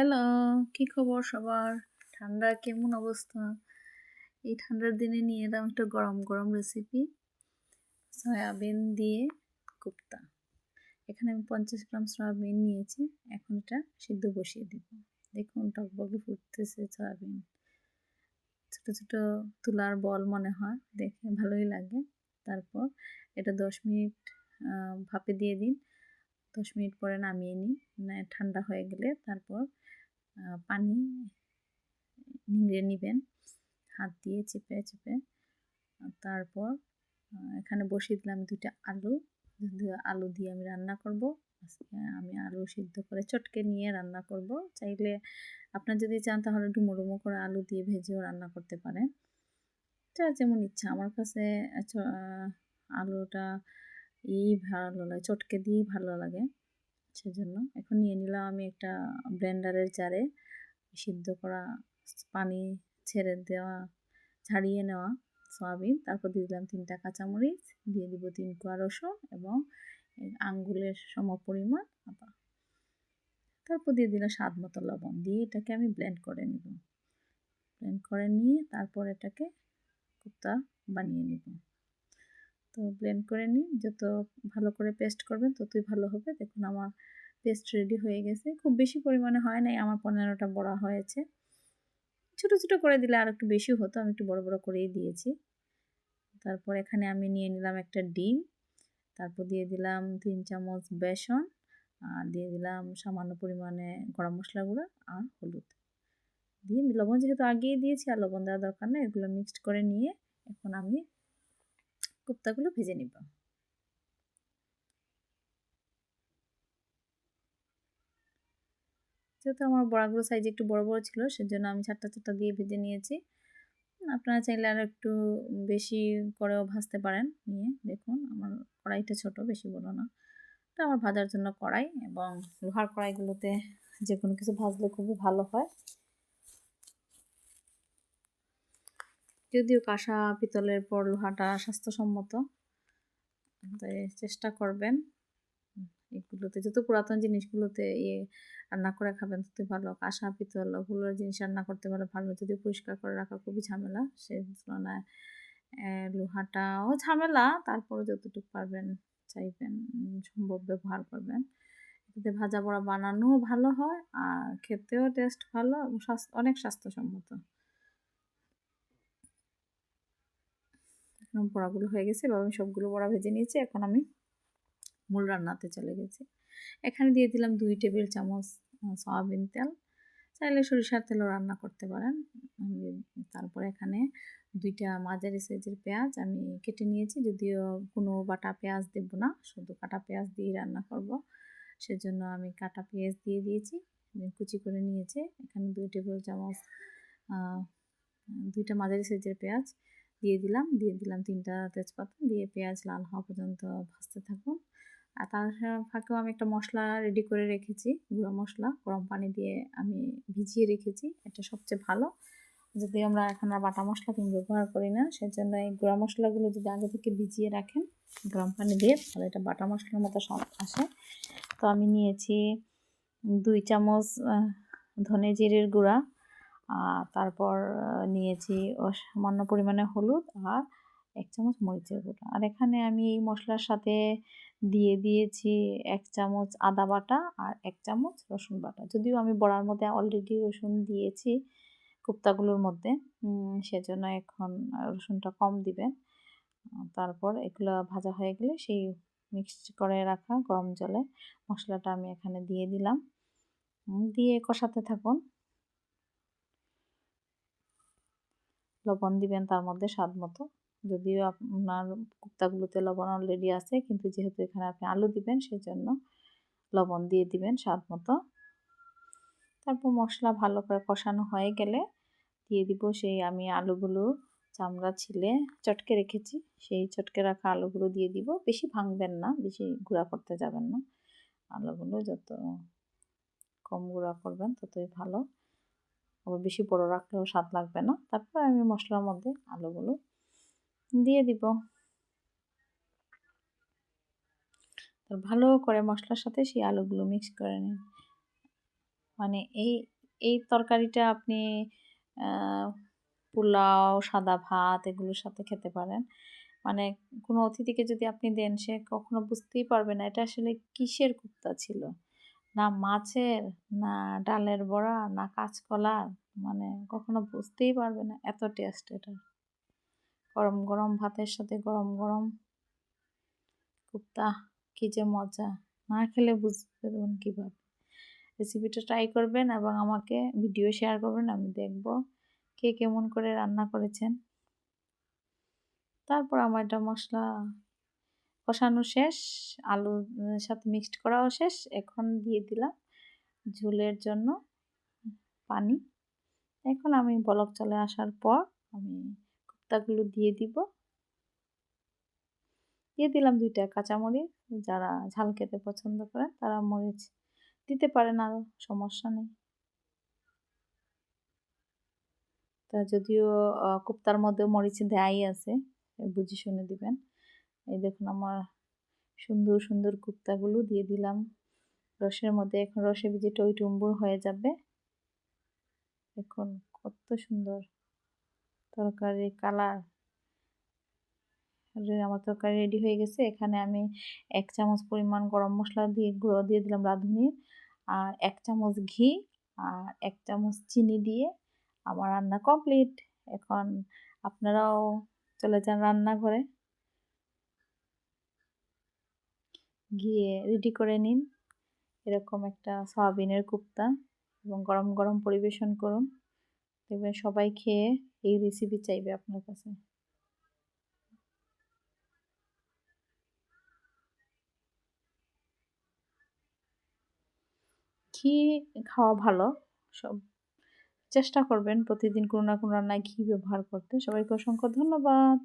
Hello, কি খবর সবার? ঠান্ডা কেমন অবস্থা? এই ঠান্ডার দিনে নিয়ে এলাম একটা গরম গরম রেসিপি সয়াবিন দিয়ে কুপ্তা। এখানে আমি পঞ্চাশ গ্রাম সয়াবিন নিয়েছি, এখন এটা সিদ্ধ বসিয়ে দিব। দেখুন, টকবগে ফুটতেছে সয়াবিন ছোট ছোট তুলার বল মনে হয়, দেখে ভালোই লাগে। তারপর এটা দশ মিনিট ভাপে দিয়ে দিন। দশ মিনিট পরে নামিয়ে নিই। মানে ঠান্ডা হয়ে গেলে তারপর পানি নিংড়ে নেবেন। হাত দিয়ে চেপে চেপে। তারপর এখানে বসিয়ে দিলাম দুইটা আলু। আলু দিয়ে আমি রান্না করব। আমি আলু সিদ্ধ করে চটকে নিয়ে রান্না করব। চাইলে আপনার যদি চান তাহলে ডুমো ডুমো করে আলু দিয়ে ভেজেও রান্না করতে পারেন। যার যেমন ইচ্ছা। আমার কাছে আলুটা ই ভালো লাগে চটকে দিয়েই ভালো লাগে। সেজন্য এখন নিয়ে নিলাম আমি একটা ব্লেন্ডারের জারে সিদ্ধ করা পানি ছেড়ে দেওয়া ছাড়িয়ে নেওয়া সয়াবিন। তারপর দিয়ে দিলাম তিনটা কাঁচামরিচ, দিয়ে দিব তিন কোয়া রসুন এবং আঙ্গুলের সম পরিমাণ আদা। তারপর দিয়ে দিলাম স্বাদ মতো লবণ। দিয়ে এটাকে আমি ব্লেন্ড করে নিব। ব্লেন্ড করে নিয়ে তারপর এটাকে কুপ্তা বানিয়ে নিব। তো ব্লেন্ড করে নিই। যত ভালো করে পেস্ট করবেন ততই ভালো হবে। দেখুন আমার পেস্ট রেডি হয়ে গেছে। খুব বেশি পরিমাণে হয় নাই, আমার পনেরোটা বড়া হয়েছে। ছোট ছোট করে দিলে আর একটু বেশি হতো, আমি একটু বড় বড় করেই দিয়েছি। তারপর এখানে আমি নিয়ে নিলাম একটা ডিম। তারপর দিয়ে দিলাম তিন চামচ বেসন। আর দিয়ে দিলাম সামান্য পরিমাণে গরম মশলা গুঁড়ো আর হলুদ। দিয়ে লবণ যেহেতু আগেই দিয়েছি আর লবণ দেওয়ার দরকার নেই, এগুলো মিক্সড করে নিয়ে এখন আমি কোপ্তাগুলো ভেজে নিব। যেহেতু আমার বড়াগুলো সাইজ একটু বড় বড় ছিল, সেজন্য আমি চারটা চারটা দিয়ে ভেজে নিয়েছি। আপনারা চাইলে আর একটু বেশি করেও ভাজতে পারেন নিয়ে। দেখুন, আমার কড়াইটা ছোট, বেশি বড় না। এটা আমার ভাজার জন্য কড়াই এবং লোহার কড়াইগুলোতে যে কোনো কিছু ভাজলে খুবই ভালো হয়। যদিও কাঁসা, পিতলের পর লোহাটা স্বাস্থ্যসম্মত, তাই চেষ্টা করবেন। এগুলোতে যত পুরাতন জিনিসগুলোতে ইয়ে রান্না করে খাবেন ততই ভালো। কাঁসা, পিতল ওগুলোর জিনিস রান্না করতে পারলে ভালো। যদি পরিষ্কার করে রাখা খুবই ঝামেলা সে তুলনায় লোহাটাও ঝামেলা। তারপরে যতটুকু পারবেন, চাইবেন, সম্ভব ব্যবহার করবেন। এতে ভাজা বড়া বানানোও ভালো হয়, আর খেতেও টেস্ট ভালো এবং অনেক স্বাস্থ্যসম্মত। বড়াগুলো হয়ে গেছে, এবার আমি সবগুলো বড়া ভেজে নিয়েছি, এখন আমি মূল রান্নাতে চলে গেছি। এখানে দিয়ে দিলাম দুই টেবিল চামচ সয়াবিন তেল। চাইলে সরিষার তেলও রান্না করতে পারেন। আমি তারপর এখানে দুইটা মাঝারি সাইজের পেঁয়াজ আমি কেটে নিয়েছি, যদিও কোনো বাটা পেঁয়াজ দেব না, শুধু কাটা পেঁয়াজ দিয়েই রান্না করব। সেজন্য আমি কাটা পেঁয়াজ দিয়ে দিয়েছি কুচি করে নিয়েছে। এখানে দুই টেবিল চামচ দুইটা মাঝারি সাইজের পেঁয়াজ দিয়ে দিলাম দিয়ে দিলাম তিনটা তেজপাতা, দিয়ে পেঁয়াজ লাল হওয়া পর্যন্ত ভাজতে থাকুন। আর তার ফাঁকেও আমি একটা মশলা রেডি করে রেখেছি, গুঁড়ো মশলা, গরম পানি দিয়ে আমি ভিজিয়ে রেখেছি, এটা সবচেয়ে ভালো। যদি আমরা এখন আর বাটা মশলা কিন্তু ব্যবহার করি না, সেজন্য এই গুঁড়া মশলাগুলো যদি আগে থেকে ভিজিয়ে রাখেন, গরম পানি দিয়ে, তাহলে এটা বাটা মশলার মতো সব আসে। তো আমি নিয়েছি দুই চামচ ধনে জিরের গুঁড়া তারপর নিয়েছি সামান্য পরিমাণে হলুদ আর এক চামচ মরিচের গুঁড়ো। আর এখানে আমি এই মশলার সাথে দিয়ে দিয়েছি এক চামচ আদা বাটা আর এক চামচ রসুন বাটা। যদিও আমি বড়ার মধ্যে অলরেডি রসুন দিয়েছি কুপ্তাগুলোর মধ্যে সেজন্য এখন রসুনটা কম দিবেন তারপর এগুলো ভাজা হয়ে গেলে সেই মিক্স করে রাখা গরম জলে মশলাটা আমি এখানে দিয়ে দিলাম। দিয়ে কষাতে থাকুন। লবণ দিবেন তার মধ্যে স্বাদ মতো। যদিও আপনার কুপ্তাগুলোতে লবণ অলরেডি আছে, কিন্তু যেহেতু এখানে আপনি আলু দিবেন সেই জন্য লবণ দিয়ে দিবেন স্বাদ মতো। তারপর মশলা ভালো করে কষানো হয়ে গেলে দিয়ে দিব সেই আমি আলুগুলো চামড়া ছিলে চটকে রেখেছি, সেই চটকে রাখা আলুগুলো দিয়ে দিব। বেশি ভাঙবেন না, বেশি গুঁড়া করতে যাবেন না। আলুগুলো যত কম গুঁড়া করবেন ততই ভালো। আবার বেশি বড় রাখলেও স্বাদ লাগবে না। তারপর আমি মশলার মধ্যে আলুগুলো দিয়ে দিব। ভালো করে মশলার সাথে সেই আলুগুলো মিক্স করে নিন। মানে এই এই তরকারিটা আপনি পোলাও, সাদা ভাত এগুলোর সাথে খেতে পারেন। মানে কোনো অতিথিকে যদি আপনি দেন, সে কখনো বুঝতেই পারবে না এটা আসলে কিসের কুপ্তা ছিল। না মাছের, না ডালের বড়া, না কাঁচকলার মানে কখনো বুঝতেই পারবে না, এত টেস্ট এটা গরম গরম ভাতের সাথে গরম গরম। কুপ্তা কী যে মজা। না খেলে বুঝতে পারবেন কীভাবে রেসিপিটা ট্রাই করবেন এবং আমাকে ভিডিও শেয়ার করবেন, আমি দেখব কে কেমন করে রান্না করেছেন। তারপর আমার এটা মশলা কষানো শেষ, আলুর সাথে মিক্সড করাও শেষ, এখন দিয়ে দিলাম ঝোলের জন্য পানি। এখন আমি বলক চলে আসার পর আমি কুপ্তাগুলো দিয়ে দিব। দিয়ে দিলাম দুইটা কাঁচামরিচ, যারা ঝাল খেতে পছন্দ করে তারা মরিচ দিতে পারেন আরও সমস্যা নেই। তা যদিও কুপ্তার মধ্যে মরিচ দেয়াই আছে, বুঝি শুনে দিবেন। এই দেখুন আমার সুন্দর সুন্দর কুপ্তাগুলো দিয়ে দিলাম। রসের মধ্যে এখন রসে ভিজে টই টুম্বুর হয়ে যাবে। এখন কত সুন্দর তরকারি কালার। আমার তরকারি রেডি হয়ে গেছে। এখানে আমি এক চামচ পরিমাণ গরম মশলা দিয়ে গুঁড়ো দিয়ে দিলাম রাঁধুনির আর এক চামচ ঘি, আর এক চামচ চিনি দিয়ে আমার রান্না কমপ্লিট। এখন আপনারাও চলে যান রান্নাঘরে। গিয়ে রেডি করে নিন। এরকম একটা সয়াবিনের কুপ্তা এবং গরম গরম পরিবেশন করুন। দেখবেন সবাই খেয়ে এই রেসিপি চাইবে আপনার কাছে। ঘি খাওয়া ভালো। সব চেষ্টা করবেন প্রতিদিন কোনো না কোনো রান্নায় ঘি ব্যবহার করতে। সবাইকে অসংখ্য ধন্যবাদ।